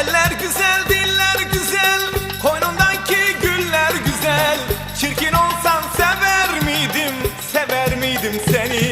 Eller güzel, diller güzel. Koynundaki güller güzel. Çirkin olsan sever miydim, sever miydim seni?